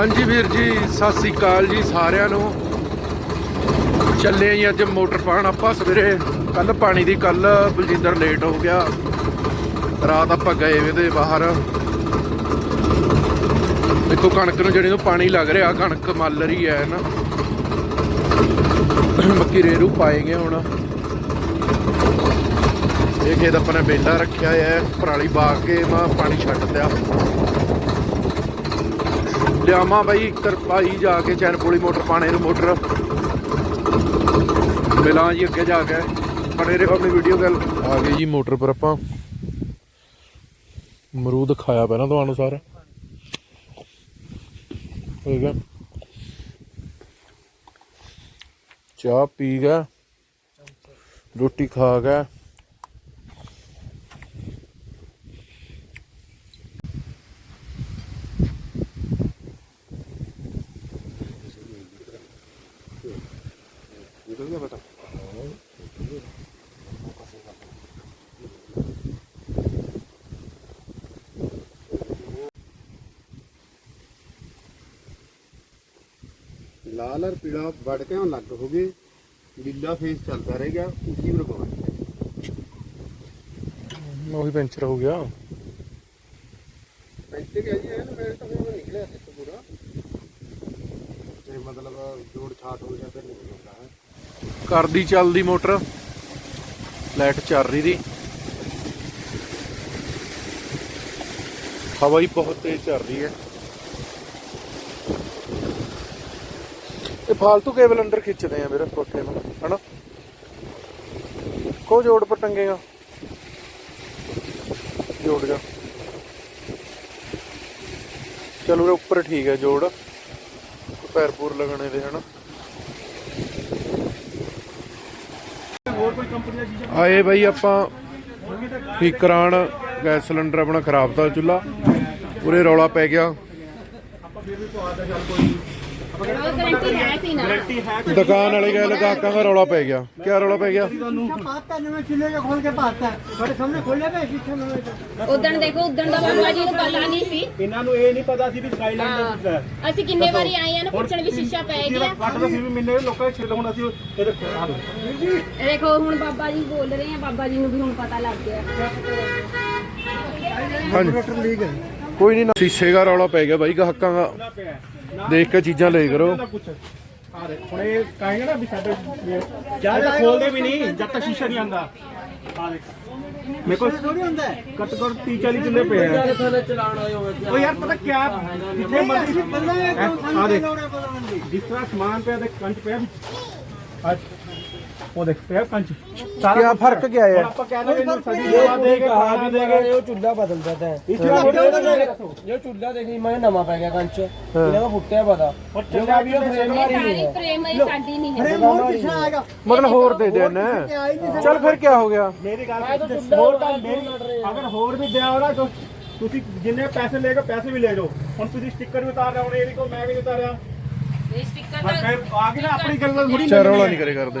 ਹਾਂਜੀ ਵੀਰ ਜੀ, ਸਤਿ ਸ੍ਰੀ ਅਕਾਲ ਜੀ ਸਾਰਿਆਂ ਨੂੰ। ਚੱਲੇ ਆਂ ਜੀ ਅੱਜ ਮੋਟਰ ਪਾਣ ਆਪਾਂ ਸਵੇਰੇ। ਕੱਲ ਪਾਣੀ ਦੀ ਕੱਲ ਬਲਜਿੰਦਰ ਲੇਟ ਹੋ ਗਿਆ। ਰਾਤ ਆਪਾਂ ਗਏ ਵੇ ਤੇ ਬਾਹਰ। ਦੇਖੋ ਕਣਕ ਨੂੰ ਜਿਹੜੀ ਨੂੰ ਪਾਣੀ ਲੱਗ ਰਿਹਾ, ਕਣਕ ਮੱਲ ਰਹੀ ਹੈ ਨਾ। ਮੱਕੀ ਰੇਰੂ ਪਾਏਗੇ ਹੁਣ। ਇਹ ਖੇਤ ਆਪਾਂ ਨੇ ਬੇਲਾ ਰੱਖਿਆ ਹੈ ਪਰਾਲੀ ਬਾ ਕੇ, ਮੈਂ ਪਾਣੀ ਛੱਡ ਦਿਆ ਲਿਆਵਾਂ ਬਾਈ ਕਰਪਾਈ ਜਾ ਕੇ ਚੈਨਪੋਲੀ ਮੋਟਰ ਪਾਣੇ ਨੂੰ ਮੋਟਰ। ਮਿਲਾਂ ਜੀ ਅੱਗੇ ਜਾ ਕੇ। ਬਣੇ ਰਹੋ ਆਪਣੀ ਵੀਡੀਓ ਗੱਲ। ਆ ਗਈ ਜੀ ਮੋਟਰ ਪਰ ਆਪਾਂ। ਮਰੂਦ ਖਾਇਆ ਪਹਿਲਾਂ ਤੁਹਾਨੂੰ ਸਾਰਾ। ਠੀਕ ਹੈ ਚਾਹ ਪੀ ਗਿਆ। ਰੋਟੀ ਖਾ ਗਿਆ। निकल गया बेटा लाल और पीला बढ़ के अलग हो गए लीला फेस चलता रहेगा उसी में रुकाना वही पंचर हो गया पंचर क्या जी है ना मेरे तो निकला पूरा ਮਤਲਬ ਕਰਦੀ ਚੱਲਦੀ ਮੋਟਰ, ਲਾਈਟ ਚੱਲ ਰਹੀ ਦੀ। ਹਵਾ ਹੀ ਬਹੁਤ ਤੇਜ਼ ਚੱਲ ਰਹੀ ਹੈ। ਇਹ ਫालतू ਕੇਵਲ ਅੰਦਰ ਖਿੱਚਦੇ ਆ ਵੀਰੇ ਕੋਠੇ ਨੂੰ, ਹਨਾ? ਕੋ ਜੋੜ ਪਰ ਟੰਗੇ ਆ ਜੋੜ ਜਾ। ਚਲੋ ਉੱਪਰ ਠੀਕ ਹੈ ਜੋੜ। ਪੈਰ ਪੂਰ ਲੱਗਣੇ ਦੇ ਹਨਾ? ਆਏ ਬਾਈ ਆਪਾਂ ਠੀਕ ਕਰਾਣ ਗੈਸ ਸਿਲੰਡਰ ਆਪਣਾ ਖਰਾਬ ਤਾਂ ਚੁੱਲਾ ਪੂਰੇ ਰੌਲਾ ਪੈ ਗਿਆ। ਗਰੰਟੀ ਹੈ ਸੀ ਨਾ ਦੁਕਾਨ ਵਾਲੇ ਗਏ ਲਗਾਕਾਂ ਦਾ ਰੌਲਾ ਪੈ ਗਿਆ ਕੀ ਰੌਲਾ ਪੈ ਗਿਆ पाता नहीं मैं चूल्हे का खोल के पाता है बड़े सामने खोले पे शीशे में मैं ਉਦਣ ਦੇਖੋ ਉਦਣ ਦਾ ਬਾਬਾ ਜੀ ਨੂੰ ਪਤਾ ਨਹੀਂ ਸੀ ਇਹਨਾਂ ਨੂੰ ਇਹ ਨਹੀਂ ਪਤਾ ਸੀ ਵੀ ਸਕਾਈਲਾਈਨ ਦਾ ਸਿੱਧਾ ਹੈ ਹਾਂ। ਅਸੀਂ ਕਿੰਨੇ ਵਾਰੀ ਆਏ ਆ ਨਾ ਪੁੱਛਣ ਵੀ ਸ਼ੀਸ਼ਾ ਪੈ ਗਿਆ ਕੱਟ ਦਾ ਸੀ ਵੀ ਮਿਲਨੇ ਲੋਕਾਂ ਦੇ ਛਿੱਲ ਹੁਣ ਅਸੀਂ ਇਹਦੇ ਖਾ ਲਓ ਇਹ ਦੇਖੋ ਹੁਣ ਬਾਬਾ ਜੀ ਬੋਲ ਰਹੇ ਆ ਬਾਬਾ ਜੀ ਨੂੰ ਵੀ ਹੁਣ ਪਤਾ ਲੱਗ ਗਿਆ ਹਾਂਜੀ ਕੋਈ ਨਹੀਂ ਸ਼ੀਸ਼ੇ ਦਾ ਰੌਲਾ ਪੈ ਗਿਆ ਬਾਈ ਗਾਹਕਾਂ ਦਾ ਦੇਖ ਕੇ ਚੀਜ਼ਾਂ ਲੈ ਕਰੋ। ਆ ਹੁਣ ਇਹ ਕਹਾਂਗੇ ਨਾ ਵੀ ਸਾਡੇ ਜਦ ਖੋਲਦੇ ਵੀ ਨਹੀਂ ਜਦ ਤੱਕ ਸ਼ੀਸ਼ਾ ਨਹੀਂ ਆਂਦਾ ਆ ਮੇਰੇ ਕੋਲ ਥੋੜੀ ਹੁੰਦਾ ਘੱਟ ਘੱਟ 30 40 ਕਿੱਲੇ ਪਏ ਜਿਸ ਤਰ੍ਹਾਂ ਸਮਾਨ ਪਿਆ ਤੇ ਪਿਆ ਉਹ ਦੇਖ ਪਿਆ ਪੰਜ। ਸਾਰਾ ਕਿਆ ਫ਼ਰਕ ਗਿਆ ਯਾਰ ਆਪਾਂ ਕਹਿ ਰਹੇ ਨੇ ਸਾਡੀ ਜਵਾ ਦੇ ਕੇ ਕਹਾ ਵੀ ਦੇਗੇ ਉਹ ਚੁੱਲਾ ਬਦਲ ਦਿੰਦਾ ਹੈ। ਇਸ ਜੋ ਚੁੱਲਾ ਦੇਖੀ ਮੈਂ ਨਵਾਂ ਪੈ ਗਿਆ ਕੰਚ। ਇਹਦਾ ਫੁੱਟਿਆ ਪਤਾ। ਉਹ ਵੀ ਉਹ ਫਰੇਮ ਮਾਰੀ ਸਾਰੀ ਫਰੇਮ ਹੀ। ਸਾਡੀ ਨਹੀਂ ਹੈ। ਫਰੇਮ ਹੋਰ ਪਿਛਾ ਆਏਗਾ? ਮਤਲਬ ਹੋਰ ਦੇ ਦੇ ਨਾ ਚਲ ਫਿਰ ਕੀ ਹੋ ਗਿਆ? ਮੇਰੀ ਗੱਲ ਹੋਰ ਤਾਂ ਮੇਰੀ ਅਗਰ ਹੋਰ ਵੀ ਦਿਆ ਹੋਣਾ ਤਾਂ ਤੁਸੀਂ ਜਿੰਨੇ ਪੈਸੇ ਲੈ ਲੈਗੇ ਪੈਸੇ ਵੀ ਲੈ ਜਾਓ। ਹੁਣ ਤੁਸੀਂ ਸਟicker ਵੀ ਉਤਾਰ ਰਹੇ ਹੋ ਮੈਂ ਵੀ ਉਤਾਰਿਆ। ਇਹ ਸਟicker ਤਾਂ ਆ ਗਈ ਨਾ ਆਪਣੀ ਗੱਲ ਨਾਲ ਥੋੜੀ ਚਰੋਲਾ ਨਹੀਂ ਕਰੇ ਕਰਦੇ।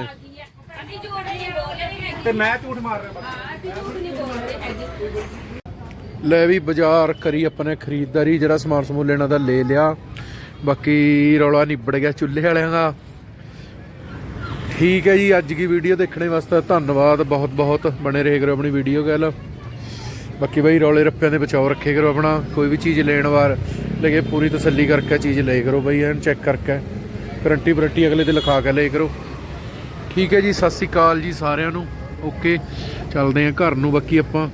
ਅਸੀਂ ਝੂਠ ਨਹੀਂ ਬੋਲ ਰਹੇ ਹੈਗੇ। ਤੇ ਮੈਂ ਝੂਠ ਮਾਰ ਰਿਹਾ ਬਸ ਅਸੀਂ ਝੂਠ ਨਹੀਂ ਬੋਲ ਰਹੇ ਹੈਗੇ। ਲੈ ਵੀ ਬਾਜ਼ਾਰ ਕਰੀ ਆਪਣੇ ਖਰੀਦਦਾਰੀ ਜਿਹੜਾ ਸਮਾਨ ਸਮੂਨ ਲੈਣਾ ਦਾ ਲੈ ਲਿਆ। ਬਾਕੀ ਰੌਲਾ ਨਿਬੜ ਗਿਆ ਚੁੱਲ੍ਹੇ ਵਾਲਿਆਂ ਦਾ। ਠੀਕ ਹੈ ਜੀ ਅੱਜ ਦੀ ਵੀਡੀਓ ਦੇਖਣੇ ਵਾਸਤੇ ਧੰਨਵਾਦ। ਬਹੁਤ ਬਹੁਤ ਬਣੇ ਰਹੇ ਕਰੋ ਆਪਣੀ ਵੀਡੀਓ ਗੱਲ। ਬਾਕੀ ਬਈ ਰੌਲੇ ਰੱਪਿਆਂ ਦੇ ਬਚਾਓ ਰੱਖੇ ਕਰੋ ਆਪਣਾ ਕੋਈ ਵੀ ਚੀਜ਼ ਲੈਣ ਵਾਰ। ਲੇਕਿਨ ਪੂਰੀ ਤਸੱਲੀ ਕਰਕੇ ਚੀਜ਼ ਲੈ ਕਰੋ ਬਈ ਐਨ ਚੈੱਕ ਕਰਕੇ। ਗਰੰਟੀ ਵਾਰੰਟੀ ਅਗਲੇ ਤੇ ਲਿਖਾ ਕੇ ਲੈ ਕਰੋ। ਠੀਕ ਹੈ ਜੀ, ਸਤਿ ਸ੍ਰੀ ਅਕਾਲ ਜੀ ਸਾਰਿਆਂ ਨੂੰ। ਓਕੇ, ਚੱਲਦੇ ਆਂ ਘਰ ਨੂੰ। ਬਾਕੀ ਆਪਾਂ